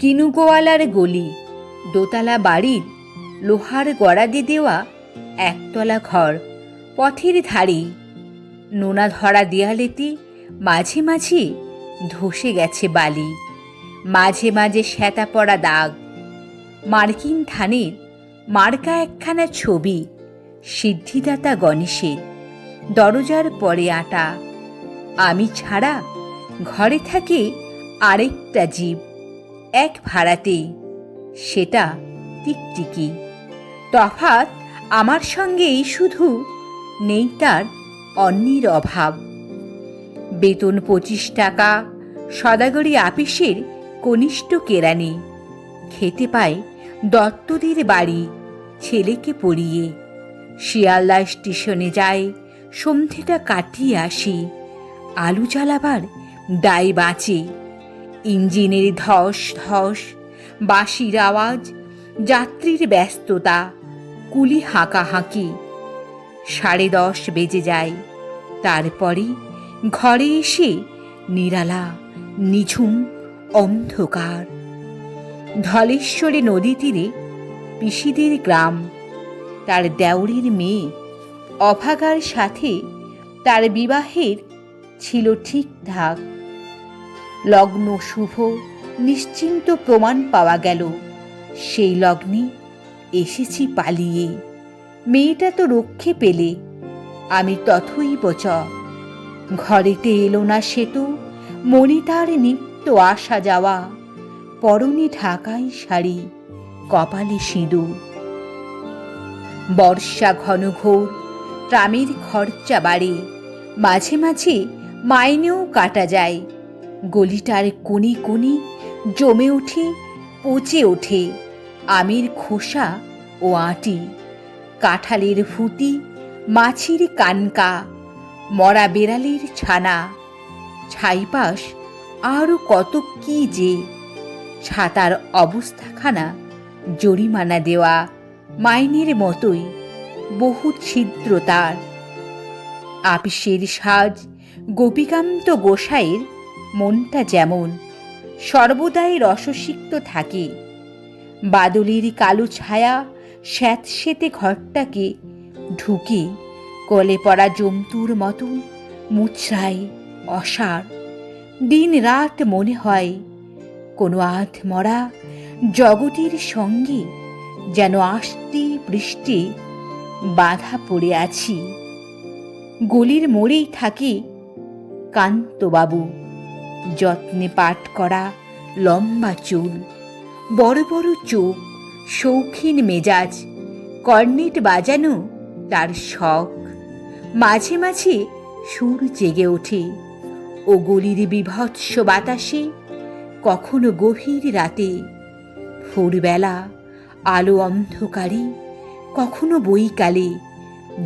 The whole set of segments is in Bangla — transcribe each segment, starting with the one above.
কিনুগোয়ালার গলি, দোতলা বাড়ির, লোহার গড়াদে দেওয়া একতলা ঘর, পথের ধারে নোনা ধরা দেয়ালেতে মাঝে মাঝে ধসে গেছে বালি, মাঝে মাঝে শ্যাতা পড়া দাগ। মার্কিন থানের মার্কা একখানা ছবি, সিদ্ধিদাতা গণেশের, দরজার পরে আটা। আমি ছাড়া ঘরে থাকে আরেকটা জীব। এক ভাড়াতেই। সেটা টিকটিকি। তফাৎ আমার সঙ্গেই শুধু নেই তার অন্যের অভাব। বেতন পঁচিশ টাকা, সদাগরি আপিসের কনিষ্ঠ কেরানি। খেতে পায় দত্তদের বাড়ি, ছেলেকে পড়িয়ে। শিয়ালদা স্টেশনে যায় সন্ধ্যেটা কাটিয়ে আসি। আলু জ্বালাবার দায় বাঁচে। ইঞ্জিনের ধস ধস, বাঁশির আওয়াজ, যাত্রীর ব্যস্ততা, কুলি হাঁকাহাঁকি। সাড়ে দশ বেজে যায়। তারপরে ঘরে এসে নিরালা, নিঝুম, অন্ধকার। ধলেশ্বরী নদী তীরে পিসিদের গ্রাম। তার দেওরের মেয়ে অভাগার সাথে তার বিবাহের ছিল ঠিকঠাক লগ্ন শুভ, নিশ্চিন্ত প্রমাণ পাওয়া গেল। সেই লগ্নে এসেছি পালিয়ে। মেয়েটা তো রক্ষে পেলে। আমি তথই বচ। ঘরেতে এলো না সেতু মনে তার নিত্য আসা যাওয়া। পরনে ঢাকাই শাড়ি, কপালে সিঁদুর। বর্ষা ঘন ঘোর ট্রামের খরচা বাড়ে। মাঝে মাঝে মাইনেও কাটা যায়। গলিটার কোণে কোণে জমে ওঠে পচে ওঠে আমের খোসা ও আটি, কাঁঠালের ফুটি, মাছির কানকা, মরা বেড়ালের ছানা, ছাইপাশ আরও কত কি যে। ছাতার অবস্থাখানা জরিমানা দেওয়া মাইনের মতোই, বহু ছিদ্র তার। আপিসের সাজ গোপীকান্ত গোসাইয়ের মনটা যেমন, সর্বদাই রসসিক্ত থাকে। বাদলির কালো ছায়া স্যাঁতসেতে ঘরটাকে ঢুকে কলে পড়া জন্তুর মতো মুচড়ায় অসার। দিন রাত মনে হয় কোনো আধ মরা জগতের সঙ্গে যেন আসতে বৃষ্টি বাধা পড়ে আছি। গলির মোড়েই থাকে কান্তবাবু। যত্নে পাঠ করা, লম্বা চুল, বড় বড় চোখ, শৌখিন মেজাজ, কর্নেট বাজানো তার শখ। মাঝে মাঝে সুর জেগে ওঠে। ও গলির বিভৎস বাতাসে কখনো গভীর রাতে, ভোরবেলা, আলো অন্ধকারে, কখনো বইকালে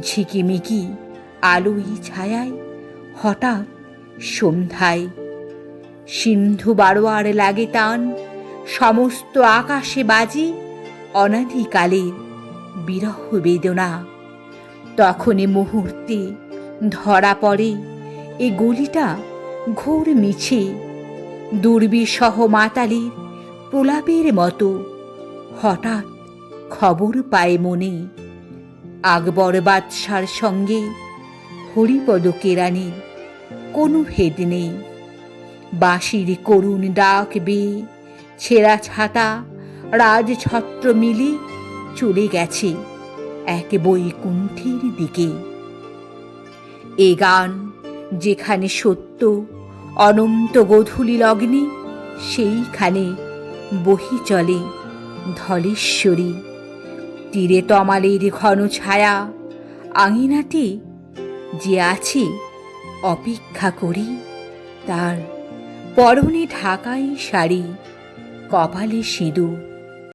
ঝিকিমিকি আলোই ছায়ায়, হঠাৎ সন্ধ্যায়। সিন্ধু বারোয়ার লাগে টান সমস্ত আকাশে বাজে অনাদিকালের বিরহ বেদনা। তখনই মুহূর্তে ধরা পড়ে, এ গলিটা ঘোর মিছে। দুর্বিসহ মাতালির প্রলাপের মতো হঠাৎ খবর পায় মনে। আকবর বাদশার সঙ্গে হরিপদ কেরানির কোনো ভেদ নেই। বাঁশির করুণ ডাক বেয়ে ছেঁড়া ছাতা রাজছত্র মিলে চলে গেছে এক বৈকুণ্ঠের দিকে। এ গান যেখানে সত্য, অনন্ত গোধূলি লগ্নে, সেইখানে বহি চলে ধলেশ্বরী। তীরে তমালের ঘন ছায়া, আঙিনাতে যে আছে অপেক্ষা করি তার পরনে ঢাকাই শাড়ি কপালে সিঁদুর।